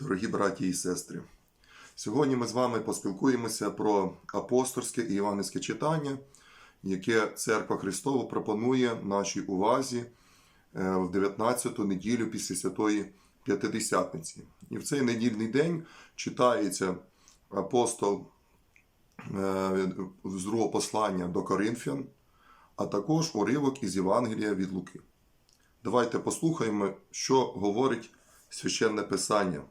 дорогі браті і сестри. Сьогодні ми з вами поспілкуємося про апостольське і іванівське читання, яке Церква Христова пропонує нашій увазі е, в 19-ту неділю після Святої П'ятидесятниці. І в цей недільний день читається апостол е, з другого послання до Коринфян, а також уривок із Євангелія від Луки. Давайте послухаємо, що говорить священне Писання.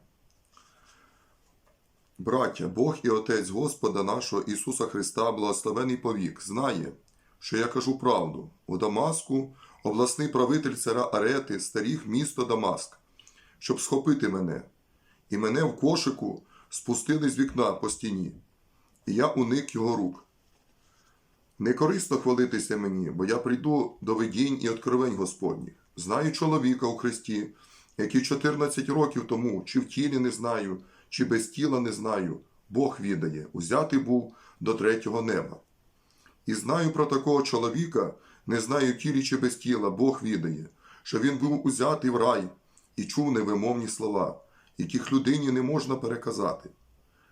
Браття, Бог і Отець Господа нашого Ісуса Христа, благословений повік, знає, що я кажу правду. У Дамаску обласний правитель цара Арети старіг місто Дамаск, щоб схопити мене, і мене в кошику спустили з вікна по стіні, і я уник його рук. Не корисно хвалитися мені, бо я прийду до видінь і откровень Господніх. Знаю чоловіка у Христі, який 14 років тому, чи в тілі не знаю, чи без тіла не знаю, Бог відає, узятий був до третього неба. І знаю про такого чоловіка, не знаю тілі чи без тіла, Бог відає, що він був узятий в рай і чув невимовні слова, яких людині не можна переказати.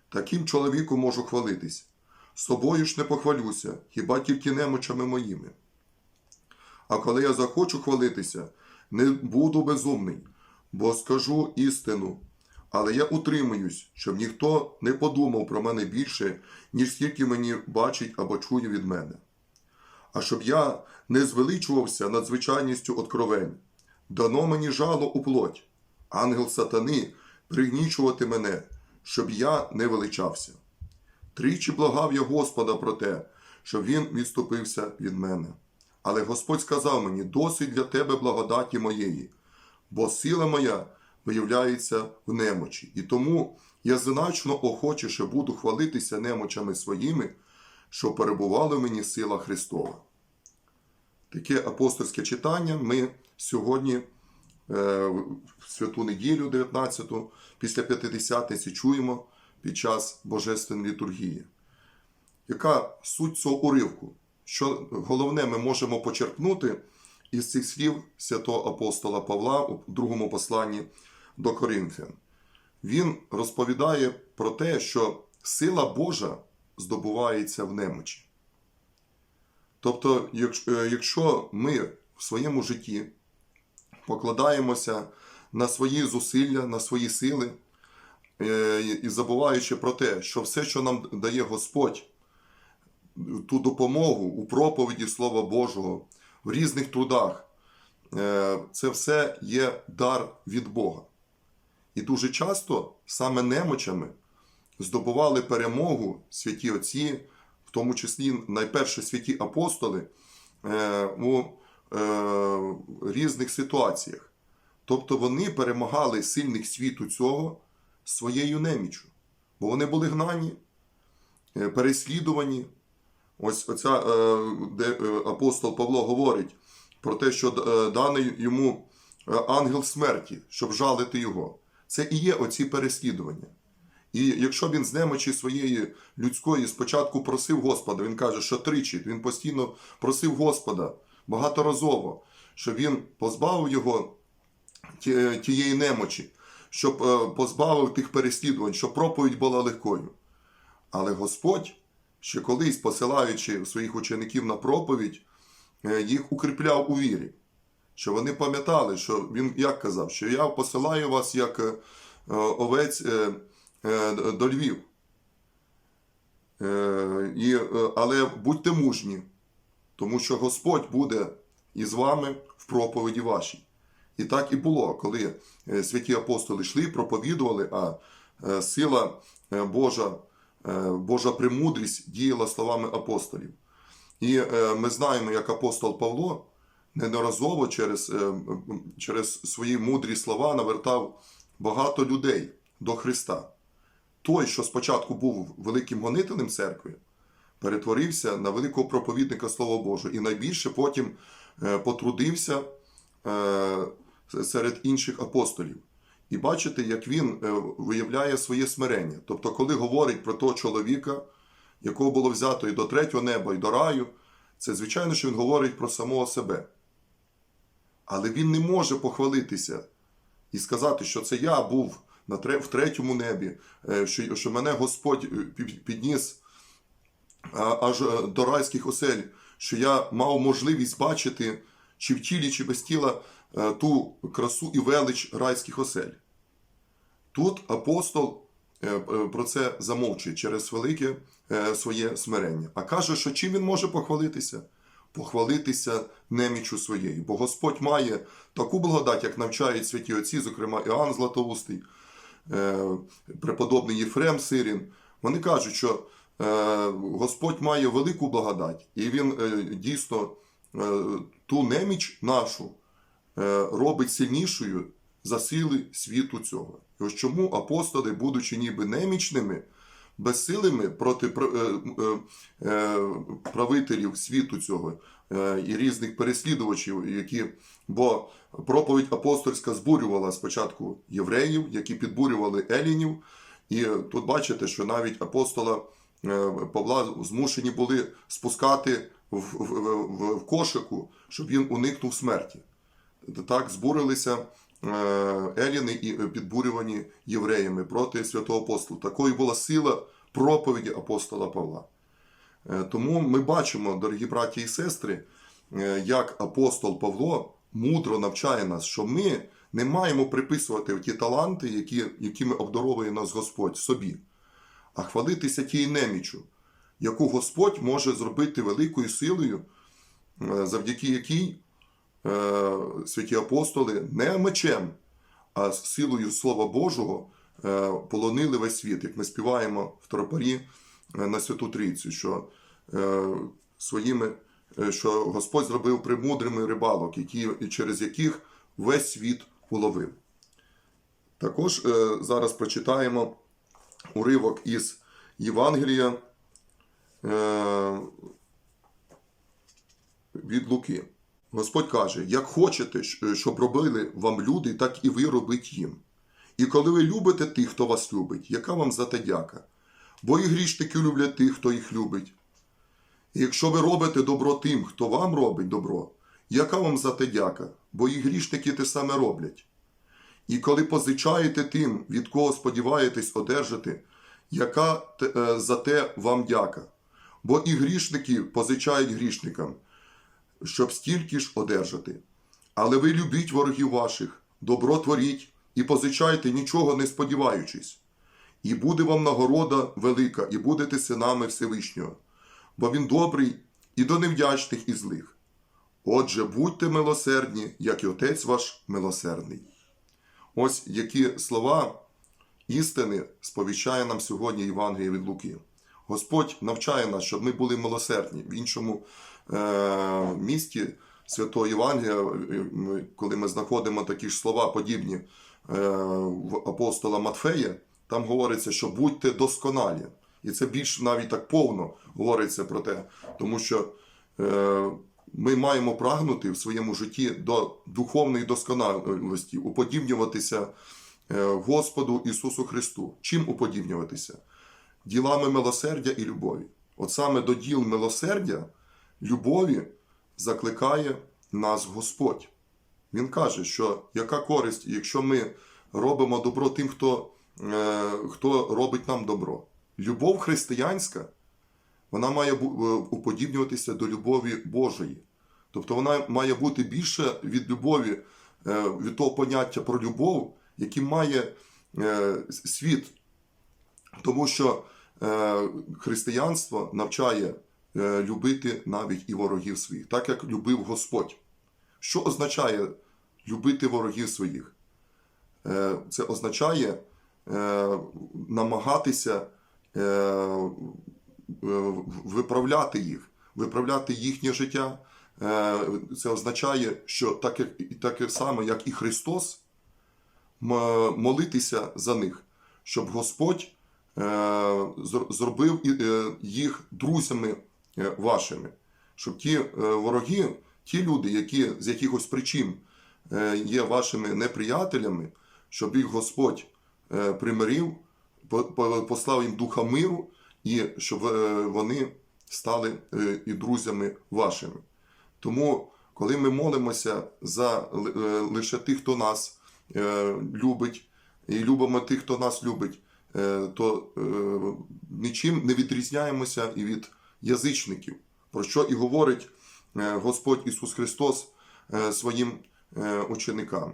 Таким чоловіком можу хвалитись. Собою ж не похвалюся, хіба тільки немочами моїми. А коли я захочу хвалитися, не буду безумний, бо скажу істину. Але я утримуюсь, щоб ніхто не подумав про мене більше, ніж скільки мені бачить або чує від мене. А щоб я не звеличувався над звичайністю откровень, дано мені жало у плоть, ангел сатани пригнічувати мене, щоб я не величався. Тричі благав я Господа про те, щоб він відступився від мене. Але Господь сказав мені: досить для тебе благодаті моєї, бо сила моя виявляється в немочі. І тому я значно охочіше буду хвалитися немочами своїми, що перебувала в мені сила Христова. Таке апостольське читання ми сьогодні, е, в святу неділю 19-ту, після П'ятидесятниці, чуємо під час Божественної літургії. Яка суть цього уривку? Що головне ми можемо почерпнути із цих слів святого апостола Павла у другому посланні до Коринфян? Він розповідає про те, що сила Божа здобувається в немочі. Тобто, якщо- е, ми в своєму житті покладаємося на свої зусилля, на свої сили, е, і забуваючи про те, що все, що нам дає Господь, ту допомогу у проповіді Слова Божого, в різних трудах, е, це все є дар від Бога. І дуже часто саме немочами здобували перемогу святі Отці, в тому числі найперше святі апостоли е, у е, різних ситуаціях. Тобто вони перемагали сильних світу цього своєю неміччю. Бо вони були гнані, е, переслідувані. Ось оця, де апостол Павло говорить про те, що даний йому ангел смерті, щоб жалити його. Це і є оці переслідування. І якщо він з немочі своєї людської спочатку просив Господа, він каже, що тричі він постійно просив Господа багаторазово, щоб він позбавив його тієї немочі, щоб е, позбавив тих переслідувань, щоб проповідь була легкою. Але Господь, ще колись посилаючи своїх учеників на проповідь, е, їх укріпляв у вірі, що вони пам'ятали, що він як казав, що я посилаю вас як е, е, овець е, до львів. Але будьте мужні, тому що Господь буде із вами в проповіді вашій. І так і було, коли святі апостоли йшли, проповідували, а сила Божа, Божа премудрість діяла словами апостолів. І ми знаємо, як апостол Павло неодноразово через, е, через свої мудрі слова навертав багато людей до Христа. Той, що спочатку був великим гонителем церкви, перетворився на великого проповідника Слова Божого і найбільше потім е, потрудився е, серед інших апостолів. І бачите, як він виявляє своє смирення. Тобто, коли говорить про того чоловіка, якого було взято і до третього неба, і до раю, це звичайно, що він говорить про самого себе. Але він не може похвалитися і сказати, що це я був в третьому небі, е, що, що мене Господь е, підніс аж е, до райських осель, що я мав можливість бачити чи в тілі, чи без тіла ту красу і велич райських осель. Тут апостол про це замовчує через велике своє смирення. А каже, що чим він може похвалитися? Похвалитися немічу своєю. Бо Господь має таку благодать, як навчають святі отці, зокрема Іоанн Златоустий, е, преподобний Єфрем Сирін. Вони кажуть, що е, Господь має велику благодать, і Він е, дійсно ту неміч нашу робить сильнішою за сили світу цього. І ось чому апостоли, будучи ніби немічними, безсилими проти пр- е, е, е, правителів світу цього і різних переслідувачів, які, бо проповідь апостольська збурювала спочатку євреїв, які підбурювали елінів. І тут бачите, що навіть апостола Павла змушені були спускати в, в, в, в кошику, щоб він уникнув смерті. Так збурилися еліни і е, підбурювані євреями проти святого апостола. Такою була сила проповіді апостола Павла. Е, Тому ми бачимо, дорогі браті і сестри, е, як апостол Павло мудро навчає нас, що ми не маємо приписувати ті таланти, які, якими обдаровує нас Господь собі, а хвалитися тією немічю, яку Господь може зробити великою силою, е, завдяки якій е, святі апостоли не мечем, а з силою Слова Божого е, полонили весь світ, як ми співаємо в тропарі е, на Святу Трійцю, що е, своїми, е, що Господь зробив премудрими рибалок, які, через яких весь світ уловив. Також е, зараз прочитаємо уривок із Євангелія е, від Луки. Господь каже: як хочете, щоб робили вам люди, так і ви робіть їм. І коли ви любите тих, хто вас любить, яка вам за те дяка? Бо і грішники люблять тих, хто їх любить. І якщо ви робите добро тим, хто вам робить добро, яка вам за те дяка? Бо і грішники те саме роблять. І коли позичаєте тим, від кого сподіваєтесь одержати, яка е, за те вам дяка? Бо і грішники позичають грішникам, щоб стільки ж одержати. Але ви любіть ворогів ваших, добро творіть і позичайте, нічого не сподіваючись. І буде вам нагорода велика, і будете синами Всевишнього, бо він добрий і до невдячних і злих. Отже, будьте милосердні, як і Отець ваш милосердний. Ось які слова істини сповіщає нам сьогодні Євангеліє від Луки. Господь навчає нас, щоб ми були милосердні. В іншому е- місті Святого Євангелія, е, коли ми знаходимо такі ж слова, подібні е- в апостола Матфея, там говориться, що будьте досконалі. І це більш навіть так повно говориться про те, тому що е- ми маємо прагнути в своєму житті до духовної досконалості, уподібнюватися е, Господу Ісусу Христу. Чим уподібнюватися? Ділами милосердя і любові. От саме до діл милосердя, любові закликає нас Господь. Він каже, що яка користь, якщо ми робимо добро тим, хто, е, хто робить нам добро. Любов християнська, вона має е, уподібнюватися до любові Божої. Тобто вона має бути більше від любові, е, від того поняття про любов, яке має е, світ. Тому що християнство навчає е, любити навіть і ворогів своїх, так як любив Господь. Що означає любити ворогів своїх? Е, Це означає е, намагатися е, е, виправляти їх, виправляти їхнє життя. Е, Це означає, що так як таке саме, як і Христос, молитися за них, щоб Господь е, зробив е, їх друзями е, вашими, щоб ті е, вороги, ті люди, які з якихось причин е, є вашими неприятелями, щоб їх Господь е, примирив, по- по- послав їм духа миру, і щоб е, вони стали е, і друзями вашими. Тому, коли ми молимося за е, лише тих, хто нас е, любить і любимо тих, хто нас любить, е, то е, нічим не відрізняємося і від язичників, про що і говорить е, Господь Ісус Христос е, своїм е, ученикам.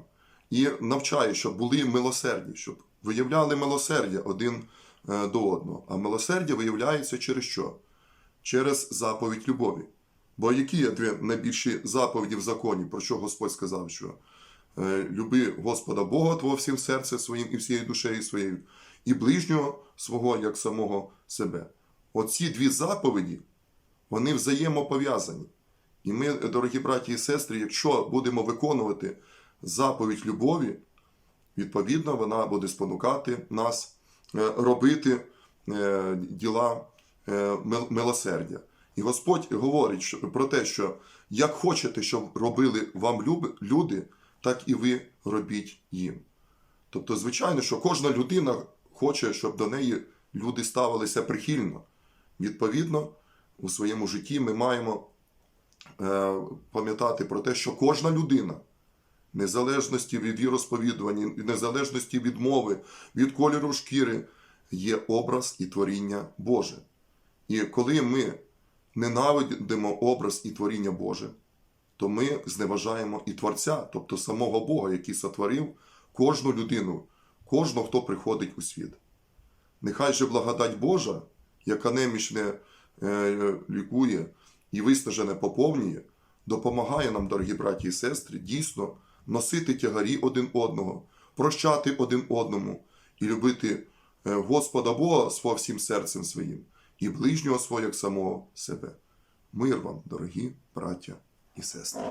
І навчає, щоб були милосердні, щоб виявляли милосердя один е, до одного. А милосердя виявляється через що? Через заповідь любові. Бо які є дві найбільші заповіді в законі, про що Господь сказав, що е, люби Господа Бога твого всім серцем своїм і всією душею своєю, і ближнього свого як самого себе. Оці дві заповіді, вони взаємопов'язані. І ми, дорогі браті і сестри, якщо будемо виконувати заповідь любові, відповідно, вона буде спонукати нас е, робити е, діла е, милосердя. І Господь говорить про те, що як хочете, щоб робили вам люди, так і ви робіть їм. Тобто, звичайно, що кожна людина хоче, щоб до неї люди ставилися прихильно. Відповідно, у своєму житті ми маємо е, пам'ятати про те, що кожна людина, незалежності від віросповідування, незалежності від мови, від кольору шкіри, є образ і творіння Боже. І коли ми ненавидимо образ і творіння Боже, то ми зневажаємо і Творця, тобто самого Бога, який сотворив кожну людину, кожного, хто приходить у світ. Нехай же благодать Божа, яка немічне е, лікує і виснажене поповнює, допомагає нам, дорогі браті і сестри, дійсно носити тягарі один одного, прощати один одному і любити е, Господа Бога свого всім серцем своїм і ближнього свого як самого себе. Мир вам, дорогі браття і сестри.